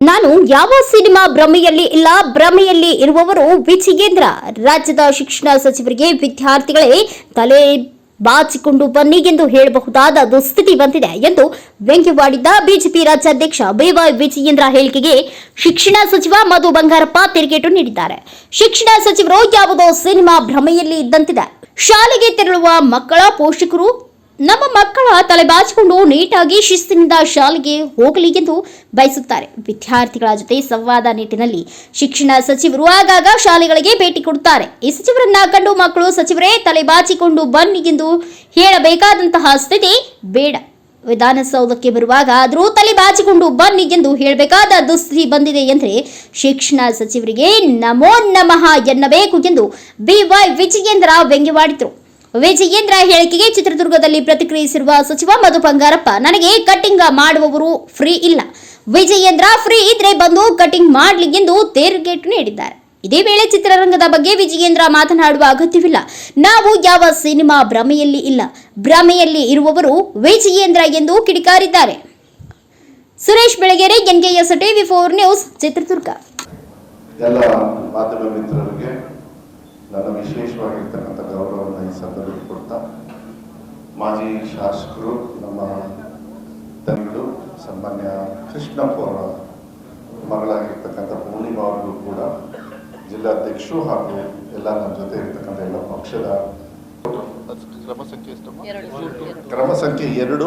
ನಾನು ಯಾವ ಸಿನಿಮಾ ಭ್ರಮೆಯಲ್ಲಿ ಇಲ್ಲ, ಭ್ರಮೆಯಲ್ಲಿ ಇರುವವರು ವಿಜಿಗೇಂದ್ರ. ರಾಜ್ಯದ ಶಿಕ್ಷಣ ಸಚಿವರಿಗೆ ವಿದ್ಯಾರ್ಥಿಗಳೇ ತಲೆ ಬಾಚಿಕೊಂಡು ಬನ್ನಿ ಎಂದು ಹೇಳಬಹುದಾದ ದುಸ್ಥಿತಿ ಬಂದಿದೆ ಎಂದು ವ್ಯಂಗ್ಯವಾಡಿದ್ದ ಬಿಜೆಪಿ ರಾಜ್ಯಾಧ್ಯಕ್ಷ ಬಿವೈ ವಿಜಯೇಂದ್ರ ಹೇಳಿಕೆಗೆ ಶಿಕ್ಷಣ ಸಚಿವ ಮಧು ಬಂಗಾರಪ್ಪ ತಿರುಗೇಟು ನೀಡಿದ್ದಾರೆ. ಶಿಕ್ಷಣ ಸಚಿವರು ಯಾವುದೋ ಸಿನಿಮಾ ಭ್ರಮೆಯಲ್ಲಿ ಇದ್ದಂತಿದೆ. ಶಾಲೆಗೆ ತೆರಳುವ ಮಕ್ಕಳ ಪೋಷಕರು ನಮ್ಮ ಮಕ್ಕಳ ತಲೆಬಾಚಿಕೊಂಡು ನೀಟಾಗಿ ಶಿಸ್ತಿನಿಂದ ಶಾಲೆಗೆ ಹೋಗಲಿ ಎಂದು ಬಯಸುತ್ತಾರೆ. ವಿದ್ಯಾರ್ಥಿಗಳ ಜೊತೆ ಸಂವಾದ ನಿಟ್ಟಿನಲ್ಲಿ ಶಿಕ್ಷಣ ಸಚಿವರು ಆಗಾಗ ಶಾಲೆಗಳಿಗೆ ಭೇಟಿ ಕೊಡುತ್ತಾರೆ. ಈ ಸಚಿವರನ್ನ ಕಂಡು ಮಕ್ಕಳು ಸಚಿವರೇ ತಲೆ ಬಾಚಿಕೊಂಡು ಬನ್ನಿ ಎಂದು ಹೇಳಬೇಕಾದಂತಹ ಸ್ಥಿತಿ ಬೇಡ. ವಿಧಾನಸೌಧಕ್ಕೆ ಬರುವಾಗ ಆದರೂ ತಲೆ ಬಾಚಿಕೊಂಡು ಬನ್ನಿ ಎಂದು ಹೇಳಬೇಕಾದ ದುಸ್ಥಿತಿ ಬಂದಿದೆ ಎಂದರೆ ಶಿಕ್ಷಣ ಸಚಿವರಿಗೆ ನಮೋ ನಮಃ ಎನ್ನಬೇಕು ಎಂದು ಬಿವೈ ವಿಜಯೇಂದ್ರ ವ್ಯಂಗ್ಯವಾಡಿದರು. ವಿಜಯೇಂದ್ರ ಹೇಳಿಕೆಗೆ ಚಿತ್ರದುರ್ಗದಲ್ಲಿ ಪ್ರತಿಕ್ರಿಯಿಸಿರುವ ಸಚಿವ ಮಧು ಬಂಗಾರಪ್ಪ, ನನಗೆ ಕಟಿಂಗ್ ಮಾಡುವವರು ಫ್ರೀ ಇಲ್ಲ. ವಿಜಯೇಂದ್ರ ಫ್ರೀ ಇದ್ರೆ ಬಂದು ಕಟಿಂಗ್ ಮಾಡಲಿ ಎಂದು ತೇರುಗೇಟು ನೀಡಿದ್ದಾರೆ. ಇದೇ ವೇಳೆ ಚಿತ್ರರಂಗದ ಬಗ್ಗೆ ವಿಜಯೇಂದ್ರ ಮಾತನಾಡುವ ಅಗತ್ಯವಿಲ್ಲ. ನಾವು ಯಾವ ಸಿನಿಮಾ ಭ್ರಮೆಯಲ್ಲಿ ಇಲ್ಲ. ಭ್ರಮೆಯಲ್ಲಿ ಇರುವವರು ವಿಜಯೇಂದ್ರ ಎಂದು ಕಿಡಿಕಾರಿದ್ದಾರೆ. Suresh Belagere, NKS TV four news, Chitradurga. ಎಲ್ಲ ಮಾಧ್ಯಮ ನನ್ನ ವಿಶೇಷವಾಗಿರ್ತಕ್ಕಂಥ ಗೌರವವನ್ನು ಈ ಸಂದರ್ಭದಲ್ಲಿ ಕೊಡ್ತಾ ಮಾಜಿ ಶಾಸಕರು ನಮ್ಮ ತಮಿಳು ಸಾಮಾನ್ಯ ಕೃಷ್ಣಪ್ಪ ಅವರ ಮಗಳಾಗಿರ್ತಕ್ಕಂಥ ಪೂರ್ಣಿಮಾ ಅವರಿಗೂ ಕೂಡ ಜಿಲ್ಲಾಧ್ಯಕ್ಷರು ಹಾಗೂ ಎಲ್ಲ ನಮ್ಮ ಜೊತೆ ಇರ್ತಕ್ಕಂಥ ಎಲ್ಲ ಪಕ್ಷದ ಕ್ರಮ ಸಂಖ್ಯೆ? ಕ್ರಮ ಸಂಖ್ಯೆ ಎರಡು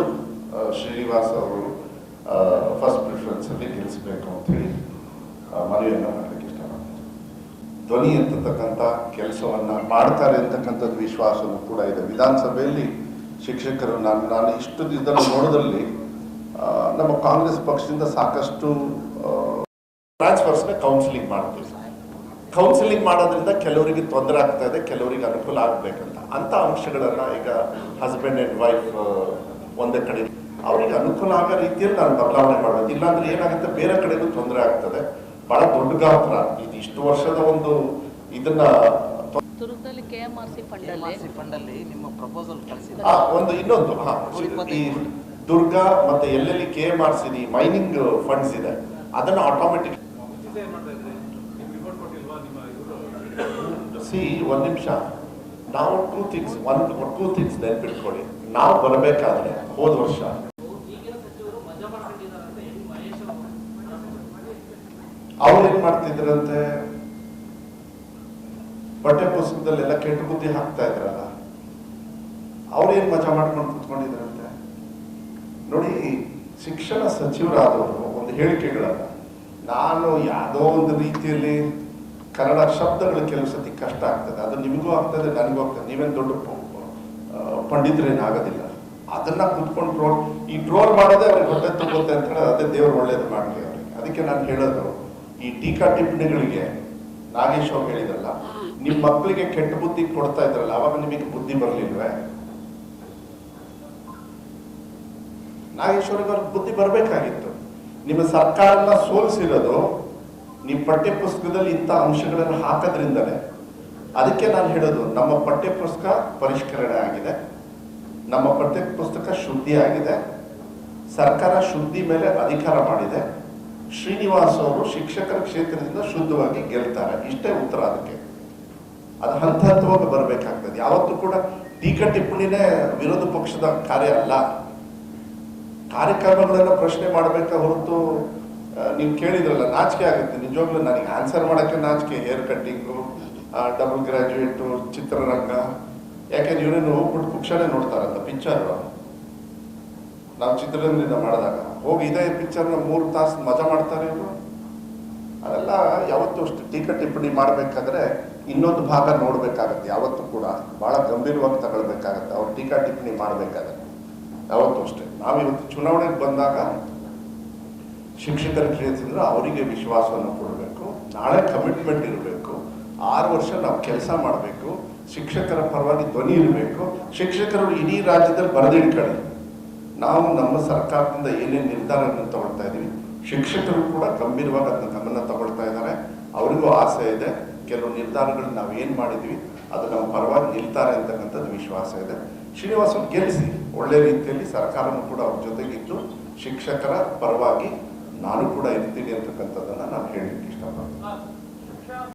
ಶ್ರೀನಿವಾಸ್ ಅವರು ಫಸ್ಟ್ ಪ್ರಿಫರೆನ್ಸ್ ಅಲ್ಲಿ ಗೆಲ್ಲಿಸಬೇಕು ಅಂತ ಹೇಳಿ ಮನವಿಯನ್ನ ಧ್ವನಿ ಅಂತಕ್ಕಂಥ ಕೆಲಸವನ್ನು ಮಾಡ್ತಾರೆ ಅಂತಕ್ಕಂಥದ್ದು ವಿಶ್ವಾಸವೂ ಕೂಡ ಇದೆ. ವಿಧಾನಸಭೆಯಲ್ಲಿ ಶಿಕ್ಷಕರು ನಾನು ನಾನು ಇಷ್ಟು ಇದನ್ನು ನೋಡೋದ್ರಲ್ಲಿ ನಮ್ಮ ಕಾಂಗ್ರೆಸ್ ಪಕ್ಷದಿಂದ ಸಾಕಷ್ಟು ಟ್ರಾನ್ಸ್ಫರ್ಸ್ನ ಕೌನ್ಸಿಲಿಂಗ್ ಮಾಡ್ತೀವಿ. ಕೌನ್ಸಿಲಿಂಗ್ ಮಾಡೋದ್ರಿಂದ ಕೆಲವರಿಗೆ ತೊಂದರೆ ಆಗ್ತಾ ಇದೆ, ಕೆಲವರಿಗೆ ಅನುಕೂಲ ಆಗಬೇಕಂತ. ಅಂಥ ಅಂಶಗಳನ್ನು ಈಗ ಹಸ್ಬೆಂಡ್ ಆ್ಯಂಡ್ ವೈಫ್ ಒಂದೇ ಕಡೆ ಅವರಿಗೆ ಅನುಕೂಲ ಆಗೋ ರೀತಿಯಲ್ಲಿ ನಾನು ಬದಲಾವಣೆ ಮಾಡಬೇಕು ಇಲ್ಲಾಂದ್ರೆ ಏನಾಗುತ್ತೆ? ಬೇರೆ ಕಡೆಗೂ ತೊಂದರೆ ಆಗ್ತದೆ. ಬಹಳ ದೊಡ್ಡ ಗಾತ್ರ. ಇದು ಇಷ್ಟು ವರ್ಷದ ಒಂದು ಇದನ್ನ ತುರುಕದಲ್ಲಿ ಕೆ ಎಂ ಆರ್ ಸಿ ಫಂಡಲ್ಲಿ ನಿಮ್ಮ ಪ್ರಪೋಸಲ್ ಕಳಿಸಿದ ಒಂದು ಇನ್ನೊಂದು ಹಾ, ಈ ದುರ್ಗ ಮತ್ತೆ ಎಲ್ಲೆಲ್ಲಿ K M R C mining funds ಇದೆ ಅದನ್ನ ಆಟೋಮೆಟಿಕ್ ಸಿ ಒಂದು ನಿಮಿಷ. ನಾವು two things one two things ನೆನ್ಪಿಟ್ಕೊಳ್ಳಿ. ನಾವು ಬರಬೇಕಾದ್ರೆ ಹೋದ ವರ್ಷ ಅವ್ರು ಏನ್ ಮಾಡ್ತಿದ್ರಂತೆ? ಬಟ್ಟೆ ಪುಸ್ತಕದಲ್ಲೆಲ್ಲ ಕೆಟ್ಟ ಬುದ್ಧಿ ಹಾಕ್ತಾ ಇದ್ರಲ್ಲ ಅವ್ರೇನ್ ಮಜಾ ಮಾಡ್ಕೊಂಡು ಕುತ್ಕೊಂಡಿದ್ರಂತೆ? ನೋಡಿ, ಶಿಕ್ಷಣ ಸಚಿವರಾದವರು ಒಂದು ಹೇಳಿಕೆಗಳಲ್ಲ ನಾನು ಯಾವುದೋ ಒಂದು ರೀತಿಯಲ್ಲಿ ಕನ್ನಡ ಶಬ್ದಗಳು ಕೆಲವು ಸತಿ ಕಷ್ಟ ಆಗ್ತದೆ. ಅದು ನಿಮಗೂ ಆಗ್ತದೆ, ನನಗೂ ಆಗ್ತದೆ. ನೀವೇನು ದೊಡ್ಡ ಪಂಡಿತರೇನು ಆಗೋದಿಲ್ಲ ಅದನ್ನ ಕುತ್ಕೊಂಡು ಟ್ರೋಲ್, ಈ ಟ್ರೋಲ್ ಮಾಡೋದೇ ಅವ್ರಿಗೆ ಹೊಟ್ಟೆ ತುಂಬುತ್ತೆ ಅಂತ ಹೇಳಿ ಅದೇ ದೇವ್ರು ಒಳ್ಳೇದು ಮಾಡಲಿ ಅವ್ರಿಗೆ. ಅದಕ್ಕೆ ನಾನು ಹೇಳೋದು ಈ ಟೀಕಾ ಟಿಪ್ಪಣಿಗಳಿಗೆ ನಾಗೇಶ್ ಅವ್ರು ಹೇಳಿದ್ರಲ್ಲ ನಿಮ್ಮ ಮಕ್ಕಳಿಗೆ ಕೆಟ್ಟ ಬುದ್ಧಿ ಕೊಡ್ತಾ ಇದ್ರಲ್ಲ, ಅವಾಗ ನಿಮಗೆ ಬುದ್ಧಿ ಬರಲಿಲ್ವೇ? ನಾಗೇಶ್ ಅವ್ರಿಗೆ ಬುದ್ಧಿ ಬರಬೇಕಾಗಿತ್ತು. ನಿಮ್ಮ ಸರ್ಕಾರನ ಸೋಲಿಸಿರೋದು ನಿಮ್ಮ ಪಠ್ಯ ಪುಸ್ತಕದಲ್ಲಿ ಇಂಥ ಅಂಶಗಳನ್ನು ಹಾಕೋದ್ರಿಂದಲೇ ಅದಕ್ಕೆ ನಾನು ಹೇಳೋದು, ನಮ್ಮ ಪಠ್ಯ ಪುಸ್ತಕ ಪರಿಷ್ಕರಣೆ ಆಗಿದೆ, ನಮ್ಮ ಪಠ್ಯ ಪುಸ್ತಕ ಶುದ್ಧಿ ಆಗಿದೆ ಸರ್ಕಾರ ಶುದ್ಧಿ ಮೇಲೆ ಅಧಿಕಾರ ಮಾಡಿದೆ. ಶ್ರೀನಿವಾಸ್ ಅವರು ಶಿಕ್ಷಕರ ಕ್ಷೇತ್ರದಿಂದ ಶುದ್ಧವಾಗಿ ಗೆಲ್ತಾರೆ. ಇಷ್ಟೇ ಉತ್ತರ ಅದಕ್ಕೆ. ಅದು ಹಂತ ಹಂತವಾಗಿ ಬರಬೇಕಾಗ್ತದೆ. ಯಾವತ್ತೂ ಕೂಡ ಟೀಕಾ ಟಿಪ್ಪಣಿನೇ ವಿರೋಧ ಪಕ್ಷದ ಕಾರ್ಯ ಅಲ್ಲ. ಕಾರ್ಯಕ್ರಮಗಳನ್ನು ಪ್ರಶ್ನೆ ಮಾಡಬೇಕಾ ಹೊರತು ನೀವು ಕೇಳಿದ್ರಲ್ಲ, ನಾಚಿಕೆ ಆಗುತ್ತೆ. ನಿಜವಾಗ್ಲೂ ನನಗೆ ಆನ್ಸರ್ ಮಾಡೋಕ್ಕೆ ನಾಚಿಕೆ. ಹೇರ್ ಕಟ್ಟಿಂಗು ಡಬಲ್ ಗ್ರ್ಯಾಜುಯೇಟು ಚಿತ್ರರಂಗ. ಯಾಕೆಂದ್ರೆ ಇವರೇನು ಹೋಗ್ಬಿಟ್ಟು ಪುಕ್ಷಣೆ ನೋಡ್ತಾರಂತ ಪಿಕ್ಚರ್ ನಾವು ಚಿತ್ರರಂಗದಿಂದ ಮಾಡಿದಾಗ. ಹೋಗಿ ಇದೇ ಪಿಕ್ಚರ್ನ ಮೂರು ತಾಸು ಮಜಾ ಮಾಡ್ತಾರೆ ಇವರು. ಅದೆಲ್ಲ ಯಾವತ್ತೂ ಅಷ್ಟು ಟೀಕಾ ಟಿಪ್ಪಣಿ ಮಾಡಬೇಕಾದ್ರೆ ಇನ್ನೊಂದು ಭಾಗ ನೋಡಬೇಕಾಗತ್ತೆ. ಯಾವತ್ತೂ ಕೂಡ ಭಾಳ ಗಂಭೀರವಾಗಿ ತಗೊಳ್ಬೇಕಾಗತ್ತೆ. ಅವ್ರು ಟೀಕಾ ಟಿಪ್ಪಣಿ ಮಾಡಬೇಕಾದ್ರೆ. ಯಾವತ್ತೂ ಅಷ್ಟೇ. ನಾವಿವತ್ತು ಚುನಾವಣೆಗೆ ಬಂದಾಗ ಶಿಕ್ಷಕರ ಕ್ಷೇತ್ರದಿಂದ ಅವರಿಗೆ ವಿಶ್ವಾಸವನ್ನು ಕೊಡಬೇಕು. ನಾಳೆ ಕಮಿಟ್ಮೆಂಟ್ ಇರಬೇಕು. ಆರು ವರ್ಷ ನಾವು ಕೆಲಸ ಮಾಡಬೇಕು. ಶಿಕ್ಷಕರ ಪರವಾಗಿ ಧ್ವನಿ ಇರಬೇಕು. ಶಿಕ್ಷಕರು ಇಡೀ ರಾಜ್ಯದಲ್ಲಿ ಬರೆದಿಟ್ಕೊಳ್ಳಿ ನಾವು ನಮ್ಮ ಸರ್ಕಾರದಿಂದ ಏನೇನು ನಿರ್ಧಾರವನ್ನು ತಗೊಳ್ತಾ ಇದ್ದೀವಿ ಶಿಕ್ಷಕರು ಕೂಡ ಗಂಭೀರವಾಗಿ ಅದನ್ನ ಗಮನ ತಗೊಳ್ತಾ ಇದ್ದಾರೆ. ಅವರಿಗೂ ಆಸೆ ಇದೆ. ಕೆಲವು ನಿರ್ಧಾರಗಳನ್ನ ನಾವು ಏನು ಮಾಡಿದ್ವಿ, ಅದು ನಮ್ಮ ಪರವಾಗಿ ನಿಲ್ತಾರೆ ಅಂತಕ್ಕಂಥದ್ದು ವಿಶ್ವಾಸ ಇದೆ. ಶ್ರೀನಿವಾಸನ್ ಗೆಲ್ಲಿಸಿ, ಒಳ್ಳೆ ರೀತಿಯಲ್ಲಿ ಸರ್ಕಾರನೂ ಕೂಡ ಅವ್ರ ಜೊತೆಗಿದ್ದು ಶಿಕ್ಷಕರ ಪರವಾಗಿ ನಾನು ಕೂಡ ಇರ್ತೀನಿ ಅಂತಕ್ಕಂಥದ್ದನ್ನು ನಾನು ಹೇಳಲಿಕ್ಕೆ ಇಷ್ಟಪಡ್ತೀನಿ.